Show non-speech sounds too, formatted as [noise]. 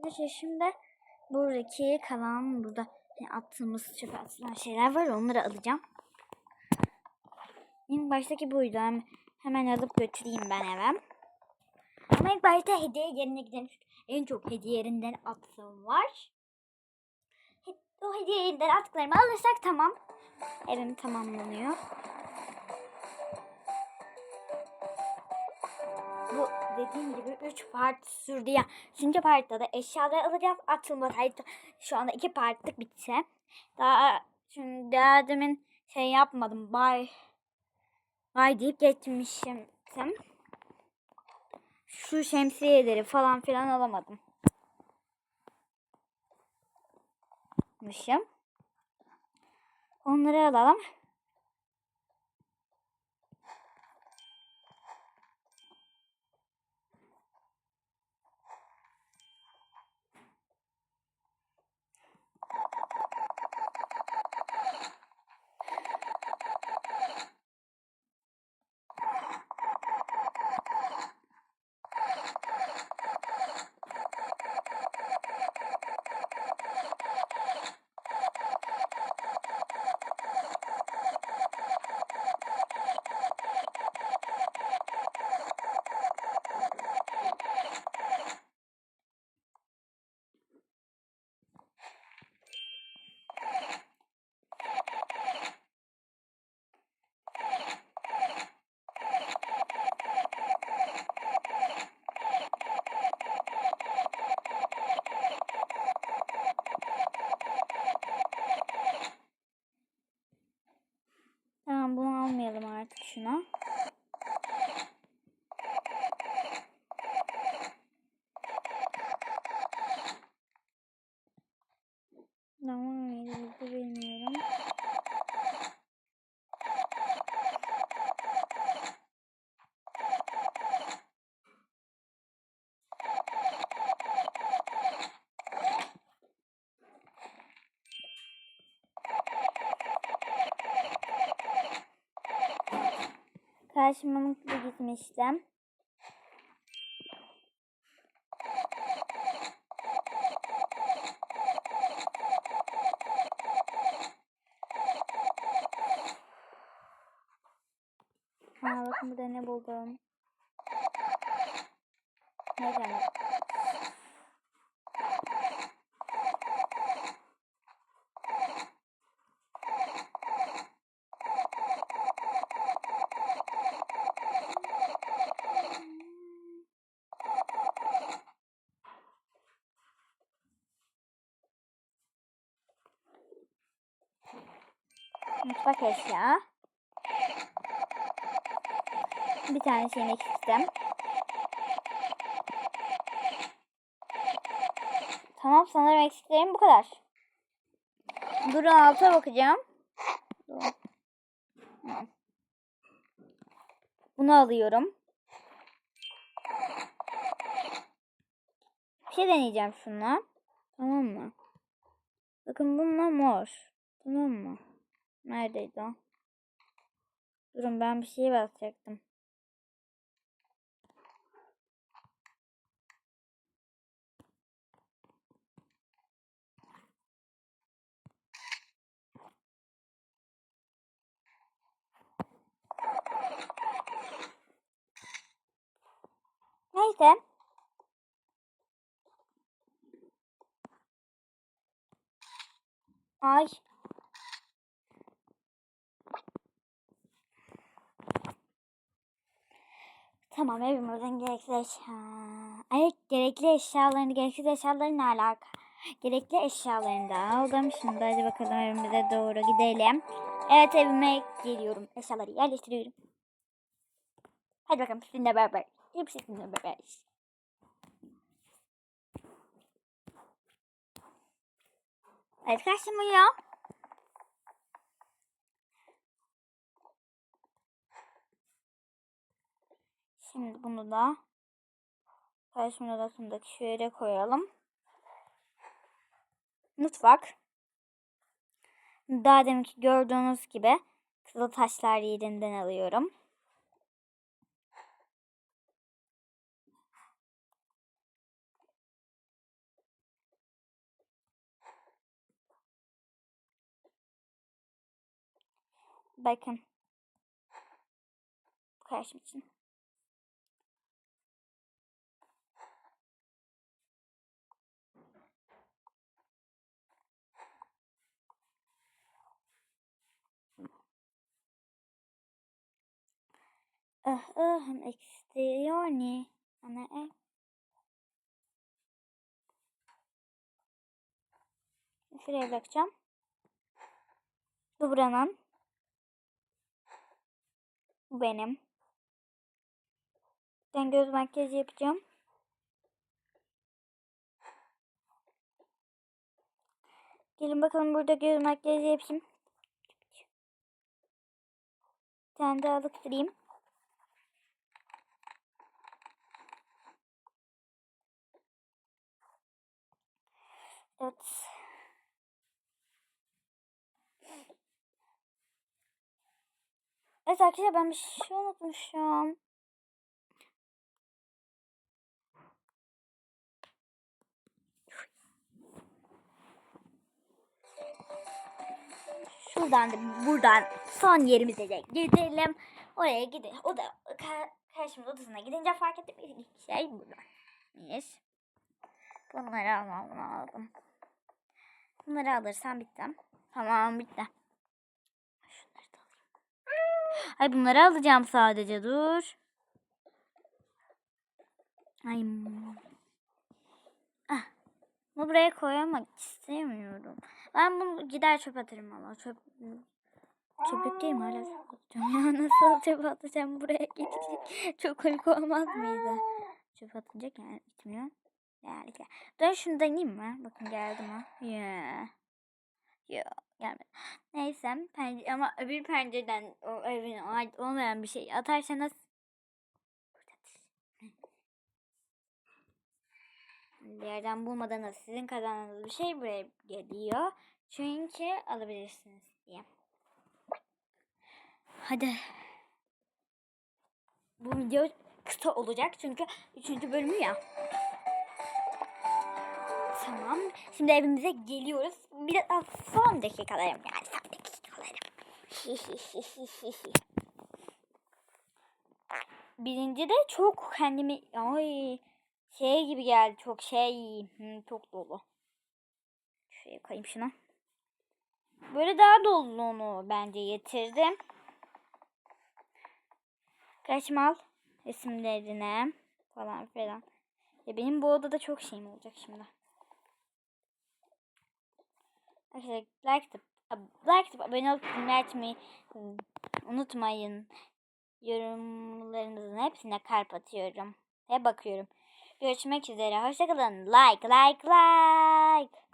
Arkadaşlar şimdi buradaki kalan burada hani attığımız çöpe atılan şeyler var onları alacağım. İlk baştaki buydu. Hem- Hemen alıp götüreyim ben eve. Ama ilk başta hediye yerine giden en çok hediye yerinden attığım var. O hediye yerinden attıklarımı alırsak tamam. Evim tamamlanıyor. Bu dediğim gibi 3 part sürdü ya. Üçüncü partta da eşyaları alacağız. Atılma taytı şu anda iki partlık bitti. Daha şimdi daha demin şey yapmadım. Bay bay deyip geçmişim. Şu şemsiyeleri falan filan alamadım. Onları alalım. Tamam bunu almayalım artık şuna. Tamam mıydı bilmiyorum. Karşıma mutlu gitmiştim. Ha bakın burada ne buldum. Ne demek? Mutfak eşya. Bir tane şeyini eksilttim. Tamam sanırım eksiklerim bu kadar. Durun alta bakacağım. Bunu alıyorum. Bir şey deneyeceğim şunla. Tamam mı? Bakın bununla mor. Tamam mı? Neredeydi o? Durun ben bir şeye basacaktım. Neyse. Ay. Tamam evimizin gerekli eşya. Ay gerekli eşyalarını, gereksiz eşyaları ne alaka? Gerekli eşyalarını da aldım. Şimdi hadi bakalım evimize doğru gidelim. Evet evime geliyorum. Eşyaları yerleştiriyorum. Hadi bakalım sizinle beraber. Hepsi sizinle beraber. Evet karşıma ya. Şimdi bunu da paylaşım odasındaki şöyle koyalım. Mutfak. Daha deminki gördüğünüz gibi kızıl taşlar yerinden alıyorum. Bakın. Bu Karşım için. Ah ekstioni. Ana e. Şuraya bakacağım. Bu buranın. Bu benim. Ben göz makyajı yapacağım. Gelin bakalım burada göz makyajı yapayım. Bir tane daha alıktırayım. Evet. Evet arkadaşlar ben bir şey unutmuşum. Şuradan da buradan son yerimize de gidelim. Oraya gidelim. O da ka- karşımız odasına gidince fark ettim. İlk şey burada. Yes. Bunları almam lazım. Bunları alırsam bittim. Tamam bitti. Şunları da alayım. Ay bunları alacağım sadece dur. Ay. Ah. Bunu buraya koyamak istemiyorum. Ben bunu gider çöp atarım valla. Çöp Çöplük değil mi hala çöp atacağım [laughs] ya. Nasıl çöp atacağım buraya gidecek. Çok komik olmaz mıydı? Çöp atınca yani gitmiyor. Değerlikler. Dön şunu deneyeyim mi? Bakın geldi mi? Yeah. Yok gelmedi. Neyse pencere, ama öbür pencereden o evine ait olmayan bir şey atarsanız bir yerden bulmadan sizin kazandığınız bir şey buraya geliyor. Çünkü alabilirsiniz diye. Hadi. Bu video kısa olacak çünkü 3. bölümü ya. Tamam. Şimdi evimize geliyoruz. Bir de aa, son dakikalarım yani son dakikalarım. Birinci de çok kendimi ay şey gibi geldi çok şey çok dolu. Şuraya koyayım şunu. Böyle daha doluluğunu bence getirdim. Kaçmal resimlerine falan filan. Ya benim bu odada çok şeyim olacak şimdi. Arkadaşlar like tıp, like tıp, abone olup dinle unutmayın. Yorumlarınızın hepsine kalp atıyorum. Ve bakıyorum. Görüşmek üzere. Hoşçakalın. Like, like, like.